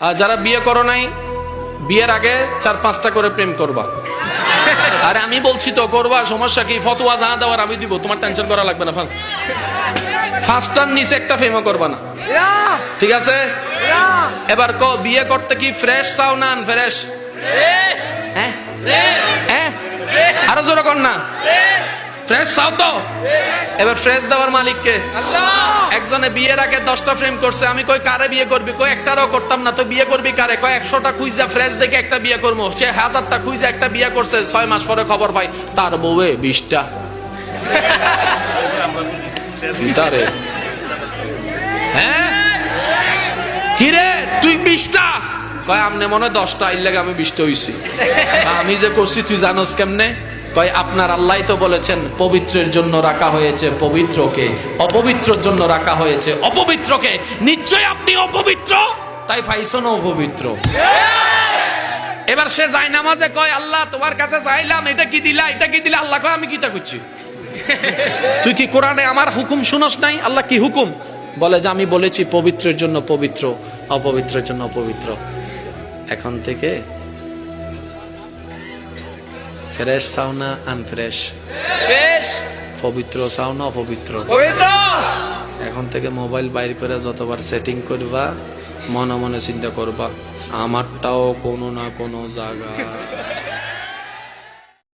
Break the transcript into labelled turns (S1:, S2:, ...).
S1: আর যারা বিয়ে করো নাই বিয়ের আগে চার পাঁচটা করে প্রেম করবা। আরে আমি বলছি তো করবা সমস্যা কি? ফতোয়া যা দেওয়ার আমি দিব তোমার টেনশন করা লাগবে না ফাল ফার্স্টার নিচে একটা প্রেমও করবা না। ঠিক আছে? এবার ক বিয়ে করতে কি ফ্রেশ চাও না ফ্রেশ হ্যাঁ? হ্যাঁ? আরও জোরে কর না। ফ্রেশ চাও তো। এবার ফ্রেশ দেওয়ার মালিককে। একজনে বিয়ের আগে দশটা ফ্রেম করছে আমি কই কারে বিয়ে করবি? কই একটারও করতাম না তো বিয়ে করবি কারে? কয় একশোটা খুঁজা ফ্রেশ দেখে একটা বিয়ে করব। সে হাজারটা খুঁজা একটা বিয়ে করছে ছয় মাস পরে খবর পাই তার বউয়ে বিশটা। তারে। হ্যাঁ? কিরে তুই বিশটা? কয় আমনে মনে হয় দশটা আইল লাগে আমি বিশটা হইছি। আমি যে করছি তুই জানোস কেমনে? কয়, আপনার আল্লাহ তো বলেছেন, পবিত্রের জন্য রাখা হয়েছে পবিত্রকে, অপবিত্রর জন্য রাখা হয়েছে অপবিত্রকে। নিশ্চয় আপনি অপবিত্র? তাই ফাইসন অপবিত্র। এবার সে যায় নামাজে কয়, আল্লাহ, তোমার কাছে চাইলাম, এটা কি দিলা, এটা কি দিলা? আল্লাহ কয়, আমি কিতা করছি? তুই কি কোরআনে আমার হুকুম শুনস নাই? আল্লাহ কি হুকুম? বলে যে, আমি বলেছি পবিত্রের জন্য পবিত্র, অপবিত্রের জন্য অপবিত্র। এখন থেকে ফ্রেশ চাও না আনফ্রেশ পবিত্র সাউনা না অপবিত্র এখন থেকে মোবাইল বাইর করে যতবার সেটিং করবা মনে মনে চিন্তা করবা আমারটাও কোনো না কোনো জায়গা